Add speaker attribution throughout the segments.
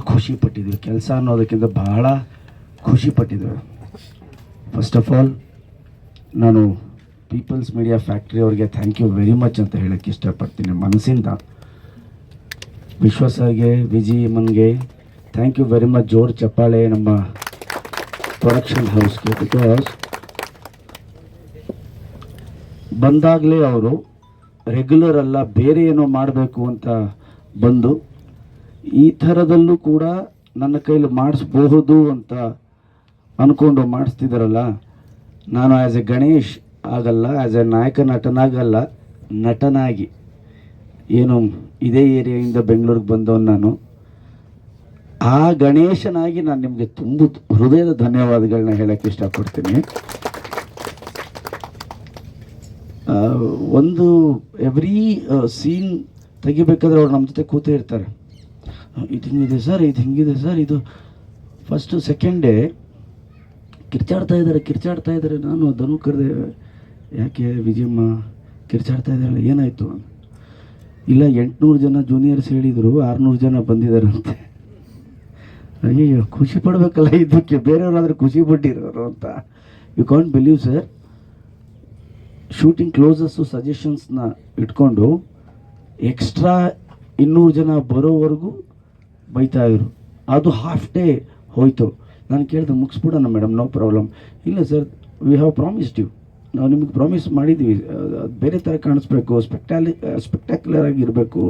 Speaker 1: ಖುಷಿ ಪಟ್ಟಿದ್ವಿ ಕೆಲಸ ಅನ್ನೋದಕ್ಕಿಂತ ಬಹಳ ಖುಷಿ ಪಟ್ಟಿದ್ವಿ ಫಸ್ಟ್ ಆಫ್ ಆಲ್ ನಾನು ಪೀಪಲ್ಸ್ ಮೀಡಿಯಾ ಫ್ಯಾಕ್ಟ್ರಿ ಅವ್ರಿಗೆ ಥ್ಯಾಂಕ್ ಯು ವೆರಿ ಮಚ್ ಅಂತ ಹೇಳೋಕ್ಕೆ ಇಷ್ಟಪಡ್ತೀನಿ ಮನಸ್ಸಿಂದ. ವಿಶ್ವಾಸಗೆ ವಿಜಿ ಮನ್ಗೆ ಥ್ಯಾಂಕ್ ಯು ವೆರಿ ಮಚ್ ಜೋರ್ ಚಪ್ಪಾಳೆ ನಮ್ಮ ಪ್ರೊಡಕ್ಷನ್ ಹೌಸ್ಗೆ ಬಿಕಾಸ್ ಬಂದಾಗಲೇ ಅವರು ರೆಗ್ಯುಲರ್ ಅಲ್ಲ ಬೇರೆ ಏನೋ ಮಾಡಬೇಕು ಅಂತ ಬಂದು ಈ ಥರದಲ್ಲೂ ಕೂಡ ನನ್ನ ಕೈಲಿ ಮಾಡಿಸ್ಬಹುದು ಅಂತ ಅಂದ್ಕೊಂಡು ಮಾಡಿಸ್ತಿದ್ದಾರಲ್ಲ ನಾನು ಆ್ಯಸ್ ಎ ಗಣೇಶ್ ಆಗಲ್ಲ ಆ್ಯಸ್ ಎ ನಾಯಕ ನಟನಾಗಲ್ಲ, ನಟನಾಗಿ ಏನು ಇದೇ ಏರಿಯಾಯಿಂದ ಬೆಂಗಳೂರಿಗೆ ಬಂದವನು ನಾನು. ಆ ಗಣೇಶನಾಗಿ ನಾನು ನಿಮಗೆ ತುಂಬ ಹೃದಯದ ಧನ್ಯವಾದಗಳನ್ನ ಹೇಳಕ್ಕೆ ಇಷ್ಟಪಡ್ತೀನಿ. ಒಂದು ಎವ್ರಿ ಸೀನ್ ತೆಗಿಬೇಕಾದ್ರೆ ಅವ್ರು ನಮ್ಮ ಜೊತೆ ಕೂತೇ ಇರ್ತಾರೆ. ಇದು ಹಿಂಗಿದೆ ಸರ್, ಇದು ಹಿಂಗಿದೆ ಸರ್, ಇದು ಫಸ್ಟು ಸೆಕೆಂಡ್ ಡೇ ಕಿರ್ಚಾಡ್ತಾ ಇದ್ದಾರೆ ಕಿರ್ಚಾಡ್ತಾ ಇದ್ದಾರೆ. ನಾನು ಧನು ಕರೆದೆ ಯಾಕೆ ವಿಜಯಮ್ಮ ಕಿರ್ಚಾಡ್ತಾ ಇದ್ದಾರಲ್ಲ, ಏನಾಯಿತು ಇಲ್ಲ, ಎಂಟುನೂರು ಜನ ಜೂನಿಯರ್ಸ್ ಹೇಳಿದರು, ಆರುನೂರು ಜನ ಬಂದಿದ್ದಾರಂತೆ. ಅಯ್ಯೋ ಖುಷಿ ಪಡಬೇಕಲ್ಲ ಇದಕ್ಕೆ, ಬೇರೆಯವರಾದರೂ ಖುಷಿ ಪಟ್ಟಿರೋರು ಅಂತ. You can't believe sir shooting closes ಸಜೆಷನ್ಸ್ನ ಇಟ್ಕೊಂಡು ಎಕ್ಸ್ಟ್ರಾ ಇನ್ನೂರು ಜನ ಬರೋವರೆಗೂ ಬೈತಾ ಇದ್ರು. ಅದು ಹಾಫ್ ಡೇ ಹೋಯ್ತು. ನಾನು ಕೇಳಿದೆ, ಮುಗಿಸ್ಬಿಡೋಣ ಮೇಡಮ್ ನೋ ಪ್ರಾಬ್ಲಮ್ ಇಲ್ಲ sir we have promised you ನಾವು ನಿಮಗೆ ಪ್ರಾಮಿಸ್ ಮಾಡಿದ್ದೀವಿ ಬೇರೆ ಥರ ಕಾಣಿಸ್ಬೇಕು ಸ್ಪೆಕ್ಟಾಲಿ ಸ್ಪೆಕ್ಟ್ಯಾಕ್ಯುಲರ್ ಆಗಿ ಇರಬೇಕು.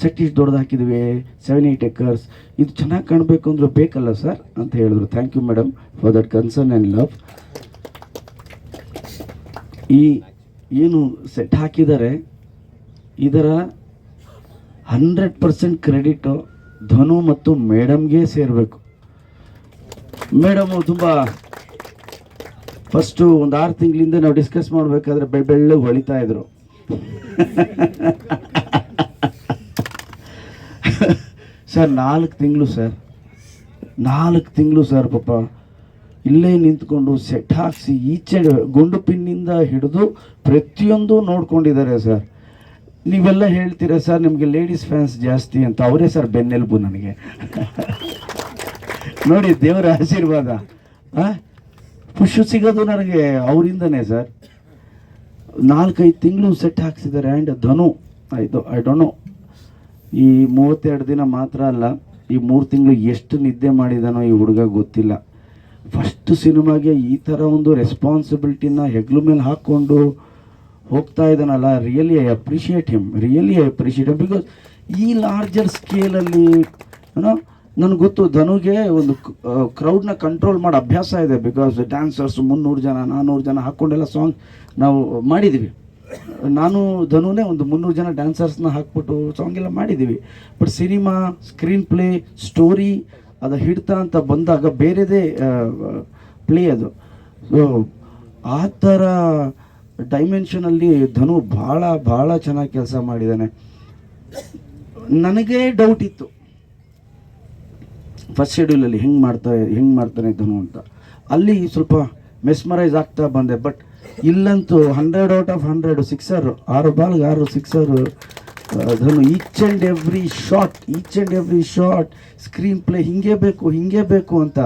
Speaker 1: ಸೆಟ್ ಇಷ್ಟು ದೊಡ್ಡದು ಹಾಕಿದ್ವಿ ಸೆವೆನ್ ಏಯ್ಟ್ ಎಕರ್ಸ್ ಇದು ಚೆನ್ನಾಗಿ ಕಾಣಬೇಕು ಅಂದ್ರೆ ಬೇಕಲ್ಲ ಸರ್ ಅಂತ ಹೇಳಿದ್ರು. Thank you madam for that concern and love ಈ ಏನು ಸೆಟ್ ಹಾಕಿದ್ದಾರೆ, ಇದರ ಹಂಡ್ರೆಡ್ ಪರ್ಸೆಂಟ್ ಕ್ರೆಡಿಟು ಧನು ಮತ್ತು ಮೇಡಮ್ಗೆ ಸೇರಬೇಕು. ಮೇಡಮು ತುಂಬ ಫಸ್ಟು ಒಂದು ಆರು ತಿಂಗಳಿಂದ ನಾವು ಡಿಸ್ಕಸ್ ಮಾಡಬೇಕಾದ್ರೆ ಬೆಳ್ ಬೆಳ್ಳಗೆ ಹೊಳಿತಾ ಇದ್ರು. ಸರ್, ನಾಲ್ಕು ತಿಂಗಳು ಸರ್. ನಾಲ್ಕು ತಿಂಗಳು ಸರ್ ಪಾಪ. ಇಲ್ಲೇ ನಿಂತ್ಕೊಂಡು ಸೆಟ್ ಹಾಕಿಸಿ ಈಚೆ ಗುಂಡು ಪಿನ್ನಿಂದ ಹಿಡಿದು ಪ್ರತಿಯೊಂದು ನೋಡ್ಕೊಂಡಿದ್ದಾರೆ ಸರ್. ನೀವೆಲ್ಲ ಹೇಳ್ತೀರಾ ಸರ್, ನಿಮಗೆ ಲೇಡೀಸ್ ಫ್ಯಾನ್ಸ್ ಜಾಸ್ತಿ ಅಂತ. ಅವರೇ ಸರ್ ಬೆನ್ನೆಲುಬು ನನಗೆ. ನೋಡಿ, ದೇವರ ಆಶೀರ್ವಾದ? ಪುಷ್ ಸಿಗೋದು ನನಗೆ ಅವರಿಂದನೇ ಸರ್. ನಾಲ್ಕೈದು ತಿಂಗಳು ಸೆಟ್ ಹಾಕ್ಸಿದ್ದಾರೆ ಆ್ಯಂಡ್ ಧನು. ಆಯಿತು ಐ ಡೋಂಟ್ ನೋ ಈ ಮೂವತ್ತೆರಡು ದಿನ ಮಾತ್ರ ಅಲ್ಲ, ಈ ಮೂರು ತಿಂಗಳು ಎಷ್ಟು ನಿದ್ದೆ ಮಾಡಿದಾನೋ ಈ ಹುಡುಗ ಗೊತ್ತಿಲ್ಲ. ಫಸ್ಟ್ ಸಿನಿಮಾಗೆ ಈ ಥರ ಒಂದು ರೆಸ್ಪಾನ್ಸಿಬಿಲಿಟಿನ ಹೆಗ್ಲು ಮೇಲೆ ಹಾಕ್ಕೊಂಡು ಹೋಗ್ತಾ ಇದ್ದಾನಲ್ಲ really I appreciate him really I appreciate him because ಈ ಲಾರ್ಜರ್ ಸ್ಕೇಲಲ್ಲಿ ಏನೋ ನನಗೆ ಗೊತ್ತು ಧನುಗೆ ಒಂದು ಕ್ರೌಡ್ನ ಕಂಟ್ರೋಲ್ ಮಾಡೋ ಅಭ್ಯಾಸ ಇದೆ ಬಿಕಾಸ್ ಡ್ಯಾನ್ಸರ್ಸ್ ಮುನ್ನೂರು ಜನ ನಾನ್ನೂರು ಜನ ಹಾಕ್ಕೊಂಡೆಲ್ಲ ಸಾಂಗ್ ನಾವು ಮಾಡಿದ್ದೀವಿ ನಾನು ಧನುನೇ ಒಂದು ಮುನ್ನೂರು ಜನ ಡ್ಯಾನ್ಸರ್ಸ್ನ ಹಾಕ್ಬಿಟ್ಟು ಸಾಂಗ್ ಎಲ್ಲ ಮಾಡಿದ್ದೀವಿ but cinema screenplay story ಅದು ಹಿಡ್ತಾ ಅಂತ ಬಂದಾಗ ಬೇರೆದೇ ಪ್ಲೇ ಅದು. ಸೊ ಆ ಥರ ಡೈಮೆನ್ಷನಲ್ಲಿ ಧನು ಭಾಳ ಭಾಳ ಚೆನ್ನಾಗಿ ಕೆಲಸ ಮಾಡಿದ್ದಾನೆ ನನಗೆ ಡೌಟ್ ಇತ್ತು. ಫಸ್ಟ್ ಶೆಡ್ಯೂಲಲ್ಲಿ ಹೆಂಗೆ ಮಾಡ್ತಾ ಹೆಂಗೆ ಮಾಡ್ತಾನೆ ಧನು ಅಂತ. ಅಲ್ಲಿ ಸ್ವಲ್ಪ ಮೆಸ್ಮರೈಸ್ ಆಗ್ತಾ ಬಂದೆ but ಇಲ್ಲಂತೂ hundred out of hundred sixer ಆರು ಬಾಲ್ಗೆ ಆರು sixer Dhanu each and every shot each and every shot screenplay ಹಿಂಗೆ ಬೇಕು ಹಿಂಗೆ ಬೇಕು ಅಂತ.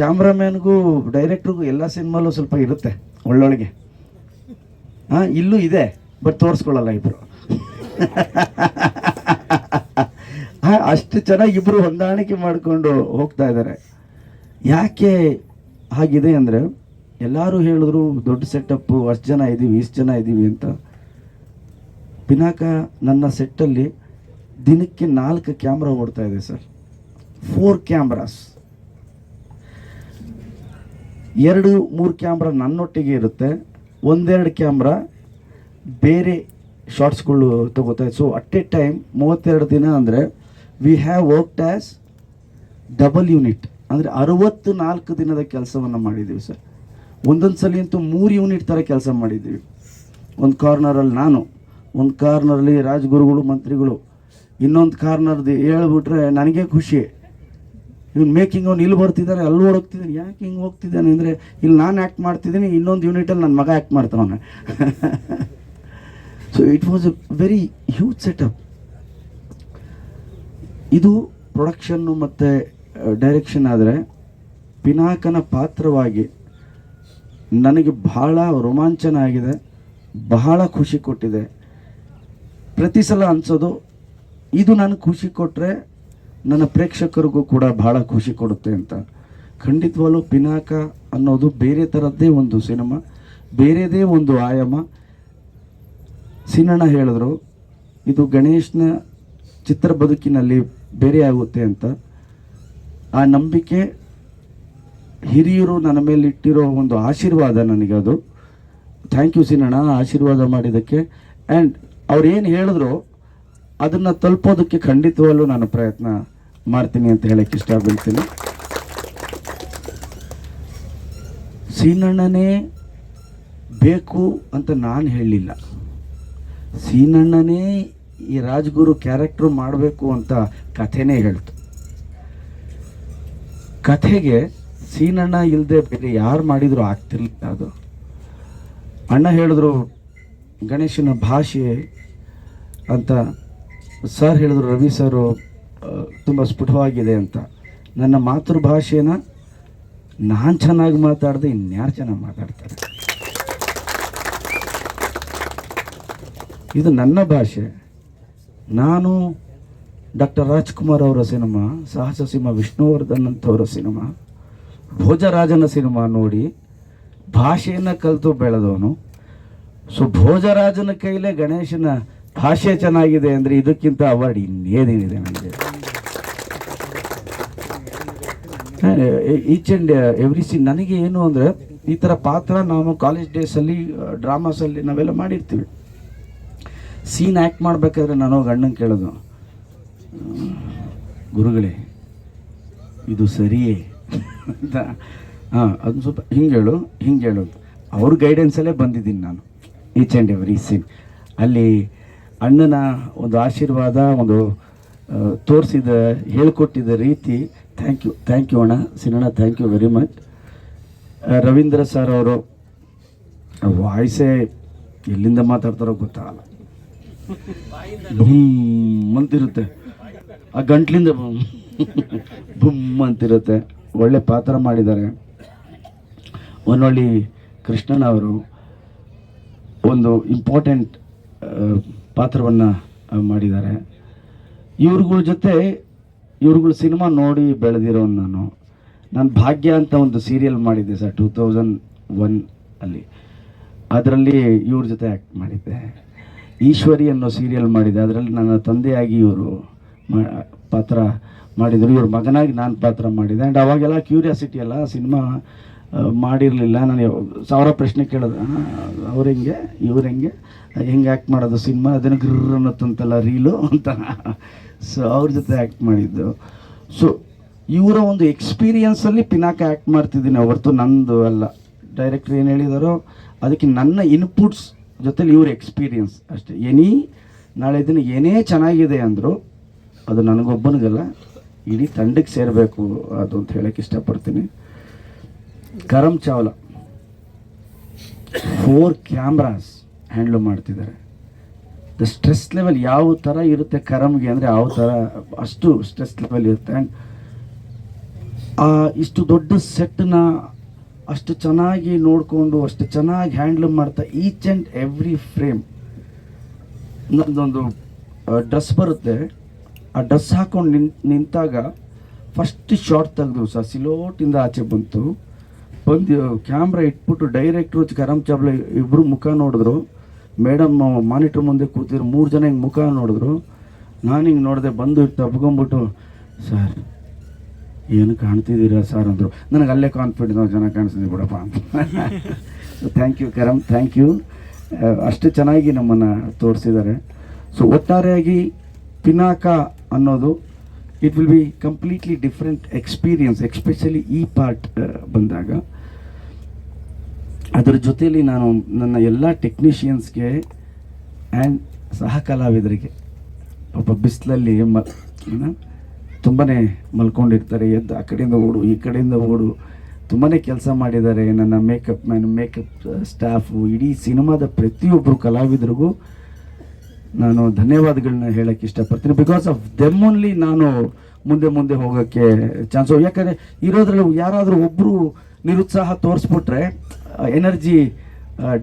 Speaker 1: ಕ್ಯಾಮ್ರಾಮ್ಯಾನ್ಗೂ ಡೈರೆಕ್ಟ್ರಿಗೂ ಎಲ್ಲ ಸಿನಿಮಾಲೂ ಸ್ವಲ್ಪ ಇರುತ್ತೆ ಒಳ್ಳೊಳಗೆ. ಹಾಂ, ಇಲ್ಲೂ ಇದೆ ಬಟ್ ತೋರಿಸ್ಕೊಳ್ಳಲ್ಲ ಇಬ್ಬರು ಅಷ್ಟು ಚೆನ್ನಾಗಿ ಇಬ್ಬರು ಹೊಂದಾಣಿಕೆ ಮಾಡಿಕೊಂಡು ಹೋಗ್ತಾ ಇದ್ದಾರೆ ಯಾಕೆ ಹಾಗಿದೆ ಅಂದರೆ, ಎಲ್ಲರೂ ಹೇಳಿದ್ರು ದೊಡ್ಡ ಸೆಟಪ್ಪು ಅಷ್ಟು ಜನ ಇದ್ದೀವಿ ಇಷ್ಟು ಜನ ಇದ್ದೀವಿ ಅಂತ. ಪಿನಾಕ, ನನ್ನ ಸೆಟ್ಟಲ್ಲಿ ದಿನಕ್ಕೆ ನಾಲ್ಕು ಕ್ಯಾಮ್ರಾ ಓಡ್ತಾ ಇದೆ ಸರ್. ಫೋರ್ ಕ್ಯಾಮ್ರಾಸ್ ಎರಡು, ಮೂರು ಕ್ಯಾಮ್ರಾ ನನ್ನೊಟ್ಟಿಗೆ ಇರುತ್ತೆ. ಒಂದೆರಡು ಕ್ಯಾಮ್ರಾ, ಬೇರೆ ಶಾರ್ಟ್ಸ್ಗಳು ತಗೋತಾ ಸೊ ಅಟ್ ಎ ಟೈಮ್ ಮೂವತ್ತೆರಡು ದಿನ ಅಂದರೆ we have worked as double unit ಅಂದರೆ ಅರವತ್ತು ನಾಲ್ಕು ದಿನದ ಕೆಲಸವನ್ನು ಮಾಡಿದ್ದೀವಿ ಸರ್. ಒಂದೊಂದು ಸಲ ಅಂತೂ ಮೂರು ಯೂನಿಟ್ ಥರ ಕೆಲಸ ಮಾಡಿದ್ದೀವಿ ಒಂದು ಕಾರ್ನರಲ್ಲಿ ನಾನು, ಒಂದು ಕಾರ್ನರಲ್ಲಿ ರಾಜಗುರುಗಳು, ಮಂತ್ರಿಗಳು. ಇನ್ನೊಂದು ಕಾರ್ನರ್ದು ಹೇಳ್ಬಿಟ್ರೆ ನನಗೆ ಖುಷಿ. ಇವ್ನು ಮೇಕಿಂಗ್ ಅವ್ನು ಇಲ್ಲಿ ಬರ್ತಿದ್ದಾನೆ ಅಲ್ಲಿ ಹೋಗ್ತಿದ್ದಾನೆ ಯಾಕೆ ಹಿಂಗೆ ಹೋಗ್ತಿದ್ದಾನೆ ಅಂದರೆ ಇಲ್ಲಿ ನಾನು ಆ್ಯಕ್ಟ್ ಮಾಡ್ತಿದ್ದೀನಿ, ಇನ್ನೊಂದು ಯೂನಿಟಲ್ಲಿ ನನ್ನ ಮಗ act ಮಾಡ್ತಾವನೆ so it was a very huge setup ಇದು ಪ್ರೊಡಕ್ಷನ್ನು ಮತ್ತು ಡೈರೆಕ್ಷನ್ ಆದರೆ ಪಿನಾಕನ ಪಾತ್ರವಾಗಿ ನನಗೆ ಬಹಳ ರೋಮಾಂಚನ ಆಗಿದೆ ಬಹಳ ಖುಷಿ ಕೊಟ್ಟಿದೆ. ಪ್ರತಿ ಸಲ ಅನಿಸೋದು, ಇದು ನನಗೆ ಖುಷಿ ಕೊಟ್ಟರೆ ನನ್ನ ಪ್ರೇಕ್ಷಕರಿಗೂ ಕೂಡ ಬಹಳ ಖುಷಿ ಕೊಡುತ್ತೆ ಅಂತ. ಖಂಡಿತವಾಗ್ಲೂ ಪಿನಾಕ ಅನ್ನೋದು ಬೇರೆ ಥರದ್ದೇ ಒಂದು ಸಿನಿಮಾ, ಬೇರೆದೇ ಒಂದು ಆಯಾಮ. ಸಿನಣ್ಣ ಹೇಳಿದ್ರು, ಇದು ಗಣೇಶನ ಚಿತ್ರ ಬದುಕಿನಲ್ಲಿ ಬೇರೆ ಆಗುತ್ತೆ ಅಂತ. ಆ ನಂಬಿಕೆ ಹಿರಿಯರು ನನ್ನ ಮೇಲೆ ಇಟ್ಟಿರೋ ಒಂದು ಆಶೀರ್ವಾದ ನನಗೆ ಅದು. ಥ್ಯಾಂಕ್ ಯು ಸಿನಣ್ಣ ಆಶೀರ್ವಾದ ಮಾಡಿದ್ದಕ್ಕೆ. ಆ್ಯಂಡ್ ಅವ್ರು ಏನು ಹೇಳಿದ್ರು, ಅದನ್ನು ತಲುಪೋದಕ್ಕೆ ಖಂಡಿತವಾಗ್ಲೂ ನಾನು ಪ್ರಯತ್ನ. ಮಾಡ್ತೀನಿ ಅಂತ ಹೇಳಕ್ಕೆ ಇಷ್ಟಪಡ್ತೀನಿ. ಸೀನಣ್ಣನೇ ಬೇಕು ಅಂತ ನಾನು ಹೇಳಲಿಲ್ಲ ಸೀನಣ್ಣನೇ ಈ ರಾಜ್ಗುರು ಕ್ಯಾರೆಕ್ಟ್ರು ಮಾಡಬೇಕು ಅಂತ ಕಥೆನೇ ಹೇಳ್ತು. ಕಥೆಗೆ ಸೀನಣ್ಣ ಇಲ್ಲದೆ ಬೇರೆ ಯಾರು ಮಾಡಿದ್ರು ಆಗ್ತಿರ್ಲಿಲ್ಲ ಅದು. ಅಣ್ಣ ಹೇಳಿದ್ರು, ಗಣೇಶನ ಭಾಷೆ ಅಂತ ಸರ್ ಹೇಳಿದ್ರು, ರವಿ ಸರು ತುಂಬ ಸ್ಫುಟವಾಗಿದೆ ಅಂತ. ನನ್ನ ಮಾತೃಭಾಷೆನ ನಾನು ಚೆನ್ನಾಗಿ ಮಾತಾಡಿದೆ ಇನ್ಯಾರು ಚೆನ್ನಾಗಿ ಮಾತಾಡ್ತಾರೆ? ಇದು ನನ್ನ ಭಾಷೆ. ನಾನು ಡಾಕ್ಟರ್ ರಾಜ್ಕುಮಾರ್ ಅವರ ಸಿನಿಮಾ, ಸಾಹಸ ಸಿಂಹ ವಿಷ್ಣುವರ್ಧನ್ ಅಂತವರ ಸಿನಿಮಾ, ಭೋಜರಾಜನ ಸಿನಿಮಾ ನೋಡಿ ಭಾಷೆಯನ್ನು ಕಲಿತು ಬೆಳೆದವನು. ಸೊ, ಭೋಜರಾಜನ ಕೈಲೇ ಗಣೇಶನ ಭಾಷೆ ಚೆನ್ನಾಗಿದೆ ಅಂದರೆ ಇದಕ್ಕಿಂತ ಅವಾರ್ಡ್ ಇನ್ನೇನೇನಿದೆ ನನಗೆ? ಈಚ್ ಆ್ಯಂಡ್ ಎವ್ರಿ ಸಿ ನನಗೆ ಏನು ಅಂದರೆ, ಈ ಥರ ಪಾತ್ರ ನಾವು ಕಾಲೇಜ್ ಡೇಸಲ್ಲಿ ಡ್ರಾಮಾಸಲ್ಲಿ ನಾವೆಲ್ಲ ಮಾಡಿರ್ತೀವಿ. ಸೀನ್ ಆ್ಯಕ್ಟ್ ಮಾಡಬೇಕಾದ್ರೆ ನಾನು ಅಣ್ಣಂಗೆ ಕೇಳೋದು. ಗುರುಗಳೇ, ಇದು ಸರಿಯೇ? ಅಂತ. ಹಾಂ ಅದನ್ನ ಸ್ವಲ್ಪ ಹಿಂಗೆ ಹೇಳು ಹಿಂಗೆ ಹೇಳು ಅಂತ. ಅವ್ರ ಗೈಡೆನ್ಸಲ್ಲೇ ಬಂದಿದ್ದೀನಿ ನಾನು ಈಚ್ ಆ್ಯಂಡ್ ಎವ್ರಿ ಸೀನ್ ಅಲ್ಲಿ ಅಣ್ಣನ ಒಂದು ಆಶೀರ್ವಾದ, ಒಂದು ತೋರಿಸಿದ ಹೇಳ್ಕೊಟ್ಟಿದ್ದ ರೀತಿ ಥ್ಯಾಂಕ್ ಯು ಥ್ಯಾಂಕ್ ಯು ಅಣ್ಣ ಸಿನಣ್ಣ thank you very much Ravindra sir ಅವರು ವಾಯ್ಸೇ ಎಲ್ಲಿಂದ ಮಾತಾಡ್ತಾರೋ ಗೊತ್ತಾಗಲ್ಲ. ಬುಮ್ ಅಂತಿರುತ್ತೆ. ಆ ಗಂಟ್ಲಿಂದ ಬುಮ್ ಅಂತಿರುತ್ತೆ. ಒಳ್ಳೆ ಪಾತ್ರ ಮಾಡಿದ್ದಾರೆ. ಒನ್ನೊಳ್ಳಿ ಕೃಷ್ಣನ್ ಅವರು ಒಂದು ಇಂಪಾರ್ಟೆಂಟ್ ಪಾತ್ರವನ್ನು ಮಾಡಿದ್ದಾರೆ. ಇವ್ರುಗಳ ಜೊತೆ ಇವ್ರುಗಳ ಸಿನಿಮಾ ನೋಡಿ ಬೆಳೆದಿರೋನು ನಾನು. ನಾನು ಭಾಗ್ಯ ಅಂತ ಒಂದು ಸೀರಿಯಲ್ ಮಾಡಿದ್ದೆ ಸರ್ ಟೂ ತೌಸಂಡ್ ಒನ್ ಅಲ್ಲಿ. ಅದರಲ್ಲಿ ಇವ್ರ ಜೊತೆ ಆ್ಯಕ್ಟ್ ಮಾಡಿದ್ದೆ. ಈಶ್ವರಿ ಅನ್ನೋ ಸೀರಿಯಲ್ ಮಾಡಿದ್ದೆ. ಅದರಲ್ಲಿ ನನ್ನ ತಂದೆಯಾಗಿ ಇವರು ಪಾತ್ರ ಮಾಡಿದರು. ಇವ್ರ ಮಗನಾಗಿ ನಾನು ಪಾತ್ರ ಮಾಡಿದೆ ಆ್ಯಂಡ್ ಅವಾಗೆಲ್ಲ ಕ್ಯೂರಿಯಾಸಿಟಿ ಅಲ್ಲ, ಸಿನಿಮಾ ಮಾಡಿರಲಿಲ್ಲ. ನಾನು ಸಾವಿರ ಪ್ರಶ್ನೆ ಕೇಳೋದು. ಅವ್ರು ಹೆಂಗೆ? ಇವ್ರು ಹೆಂಗೆ? ಹೆಂಗೆ ಆ್ಯಕ್ಟ್ ಮಾಡೋದು ಸಿನಿಮಾ? ಅದನ್ನು ಗ್ರರ್ ಅನ್ನತ್ತಂತಲ್ಲ ರೀಲು ಅಂತ. ಸೊ ಅವ್ರ ಜೊತೆ ಆ್ಯಕ್ಟ್ ಮಾಡಿದ್ದು. ಸೊ ಇವರ ಒಂದು ಎಕ್ಸ್ಪೀರಿಯನ್ಸಲ್ಲಿ ಪಿನಾಕ ಆ್ಯಕ್ಟ್ ಮಾಡ್ತಿದ್ದೀನಿ. ಹೊರತು ನಂದು ಅಲ್ಲ. ಡೈರೆಕ್ಟ್ರ್ ಏನು ಹೇಳಿದಾರೋ, ಅದಕ್ಕೆ ನನ್ನ ಇನ್ಪುಟ್ಸ್ ಜೊತೇಲಿ ಇವ್ರ ಎಕ್ಸ್ಪೀರಿಯನ್ಸ್ ಅಷ್ಟೇ. ಎನಿ, ನಾಳೆ ದಿನ ಏನೇ ಚೆನ್ನಾಗಿದೆ ಅಂದರು, ಅದು ನನಗೊಬ್ಬನಿಗಲ್ಲ. ಇಡೀ ತಂಡಕ್ಕೆ ಸೇರಬೇಕು ಅದು ಅಂತ ಹೇಳಕ್ಕೆ ಇಷ್ಟಪಡ್ತೀನಿ. Karam Chawla. Four cameras handle ಮಾಡ್ತಿದ್ದಾರೆ. ದ ಸ್ಟ್ರೆಸ್ ಲೆವೆಲ್ ಯಾವ ಥರ ಇರುತ್ತೆ ಕರಮ್ಗೆ ಅಂದರೆ ಯಾವ ಥರ ಅಷ್ಟು ಸ್ಟ್ರೆಸ್ ಲೆವೆಲ್ ಇರುತ್ತೆ. ಆ್ಯಂಡ್ ಇಷ್ಟು ದೊಡ್ಡ ಸೆಟ್ನ ಅಷ್ಟು ಚೆನ್ನಾಗಿ ನೋಡಿಕೊಂಡು, ಅಷ್ಟು ಚೆನ್ನಾಗಿ ಹ್ಯಾಂಡ್ಲ್ ಮಾಡ್ತಾ ಈಚ್ ಆ್ಯಂಡ್ ಎವ್ರಿ ಫ್ರೇಮ್ ನಂದೊಂದು ಡ್ರೆಸ್ ಬರುತ್ತೆ. ಆ ಡ್ರೆಸ್ ಹಾಕ್ಕೊಂಡು ನಿಂತಾಗ ಫಸ್ಟ್ ಶಾರ್ಟ್ ತೆಗೆದು ಸರ್ ಸಿಲೋಟಿಂದ ಆಚೆ ಬಂತು. ಬಂದು, ಕ್ಯಾಮ್ರಾ ಇಟ್ಬಿಟ್ಟು ಡೈರೆಕ್ಟ್ರು ಕರಮ್ ಚಾಬ್ಲ ಇಬ್ಬರು ಮುಖ ನೋಡಿದ್ರು. ಮೇಡಮ್ ಮಾನಿಟ್ರ್ ಮುಂದೆ ಕೂತಿದ್ರು. ಮೂರು ಜನ ಹಿಂಗೆ ಮುಖ ನೋಡಿದ್ರು. ನಾನು ಹಿಂಗೆ ನೋಡಿದೆ, ಬಂದು ತಪ್ಕೊಂಬಿಟ್ಟು, ಸರ್, ಏನು ಕಾಣ್ತಿದ್ದೀರಾ ಸರ್? ಅಂದರು. ನನಗೆ ಅಲ್ಲೇ ಕಾನ್ಫಿಡೆನ್ಸ್ ಚೆನ್ನಾಗಿ ಕಾಣಿಸ್ತಿದ್ದೆ ಬಿಡಪ್ಪ thank you Karam thank you ಅಷ್ಟು ಚೆನ್ನಾಗಿ ನಮ್ಮನ್ನು ತೋರಿಸಿದ್ದಾರೆ ಸೊ ಒಟ್ಟಾರೆಯಾಗಿ ಪಿನಾಕ ಅನ್ನೋದು it will be completely different experience especially ಈ ಪಾರ್ಟ್ ಬಂದಾಗ. ಅದರ ಜೊತೆಯಲ್ಲಿ ನಾನು ನನ್ನ ಎಲ್ಲ ಟೆಕ್ನಿಷಿಯನ್ಸ್ಗೆ ಆ್ಯಂಡ್ ಸಹ ಕಲಾವಿದರಿಗೆ ಪಾಪ ಬಿಸಿಲಲ್ಲಿ ಮ ತುಂಬಾ ಮಲ್ಕೊಂಡಿರ್ತಾರೆ, ಎದ್ದು ಆ ಕಡೆಯಿಂದ ಓಡು, ಈ ಕಡೆಯಿಂದ ಓಡು ತುಂಬಾ ಕೆಲಸ ಮಾಡಿದ್ದಾರೆ ನನ್ನ ಮೇಕಪ್ ಮ್ಯಾನ್ ಮೇಕಪ್ ಸ್ಟಾಫು ಇಡೀ ಸಿನಿಮಾದ ಪ್ರತಿಯೊಬ್ಬರು ಕಲಾವಿದರಿಗೂ ನಾನು ಧನ್ಯವಾದಗಳನ್ನ ಹೇಳಕ್ಕೆ ಇಷ್ಟಪಡ್ತೀನಿ. ಬಿಕಾಸ್ ಆಫ್ ದೆಮ್ ಓನ್ಲಿ ನಾನು ಮುಂದೆ ಮುಂದೆ ಹೋಗೋಕ್ಕೆ ಚಾನ್ಸ್ ಯಾಕಂದರೆ ಇರೋದ್ರಲ್ಲಿ ಯಾರಾದರೂ ಒಬ್ಬರು ನಿರುತ್ಸಾಹ ತೋರಿಸ್ಬಿಟ್ರೆ ಎನರ್ಜಿ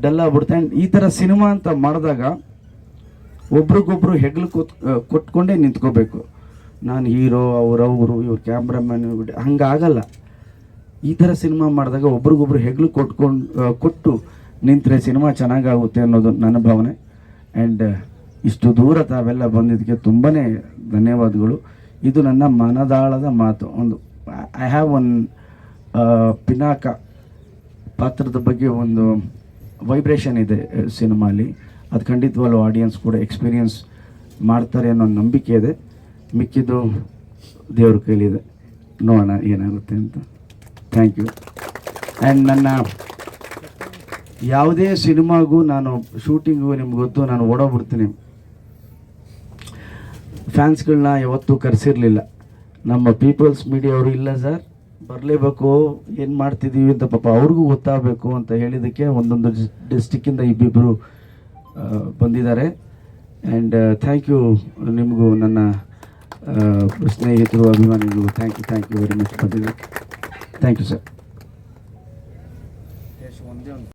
Speaker 1: ಡಲ್ ಆಗ್ಬಿಡುತ್ತೆ. ಆ್ಯಂಡ್ ಈ ಥರ ಸಿನಿಮಾ ಅಂತ ಮಾಡಿದಾಗ ಒಬ್ರಿಗೊಬ್ರು ಹೆಗ್ಲು ಕೂತ್ ಕೊಟ್ಕೊಂಡೇ ನಿಂತ್ಕೋಬೇಕು. ನಾನು ಹೀರೋ ಅವ್ರವರು ಇವ್ರು ಬಿಟ್ಟು ಹಂಗಾಗಲ್ಲ. ಈ ಥರ ಸಿನಿಮಾ ಮಾಡಿದಾಗ ಒಬ್ರಿಗೊಬ್ರು ಹೆಗ್ಲು ಕೊಟ್ಕೊಂಡು ಕೊಟ್ಟು ನಿಂತರೆ ಸಿನಿಮಾ ಚೆನ್ನಾಗಾಗುತ್ತೆ ಅನ್ನೋದು ನನ್ನ ಭಾವನೆ. ಆ್ಯಂಡ್ ಇಷ್ಟು ದೂರ ತಾವೆಲ್ಲ ಬಂದಿದ್ದಕ್ಕೆ ತುಂಬಾ ಧನ್ಯವಾದಗಳು. ಇದು ನನ್ನ ಮನದಾಳದ ಮಾತು. ಒಂದು ಐ ಹ್ಯಾವ್ ಒನ್ ಪಿನಾಕ. ಪಾತ್ರದ ಬಗ್ಗೆ ಒಂದು ವೈಬ್ರೇಷನ್ ಇದೆ ಸಿನಿಮಾಲಿ ಅದು ಖಂಡಿತವಾಗ್ಲೂ ಆಡಿಯನ್ಸ್ ಕೂಡ ಎಕ್ಸ್ಪೀರಿಯನ್ಸ್ ಮಾಡ್ತಾರೆ ಅನ್ನೋ ನಂಬಿಕೆ ಇದೆ. ಮಿಕ್ಕಿದ್ದು ದೇವ್ರ ಕೈಲಿದೆ. ನೋಡೋಣ ಏನಾಗುತ್ತೆ ಅಂತ. ಥ್ಯಾಂಕ್ ಯು ಆ್ಯಂಡ್ ನನ್ನ ಯಾವುದೇ ಸಿನಿಮಾಗೂ ನಾನು ಶೂಟಿಂಗು ನಿಮ್ಗೆ ಗೊತ್ತು, ನಾನು ಓಡೋಗ್ಬಿಡ್ತೀನಿ. ಫ್ಯಾನ್ಸ್ಗಳನ್ನ ಯಾವತ್ತೂ ಕರೆಸಿರಲಿಲ್ಲ. ನಮ್ಮ ಪೀಪಲ್ಸ್ ಮೀಡಿಯಾ ಅವರು ಇಲ್ಲ ಸರ್ ಬರಲೇಬೇಕು, ಏನು ಮಾಡ್ತಿದ್ದೀವಿ ಅಂತ ಪಾಪ ಅವ್ರಿಗೂ ಗೊತ್ತಾಗಬೇಕು ಅಂತ ಹೇಳಿದ್ದಕ್ಕೆ ಒಂದೊಂದು ಡಿಸ್ಟಿಕ್ಕಿಂದ ಇಬ್ಬಿಬ್ಬರು ಬಂದಿದ್ದಾರೆ. ಆ್ಯಂಡ್ ಥ್ಯಾಂಕ್ ಯು ನಿಮಗೂ ನನ್ನ ಸ್ನೇಹಿತರು, ಅಭಿಮಾನಿಗಳು thank you thank you very much ಬಂದಿದೆ ಥ್ಯಾಂಕ್ ಯು ಸರ್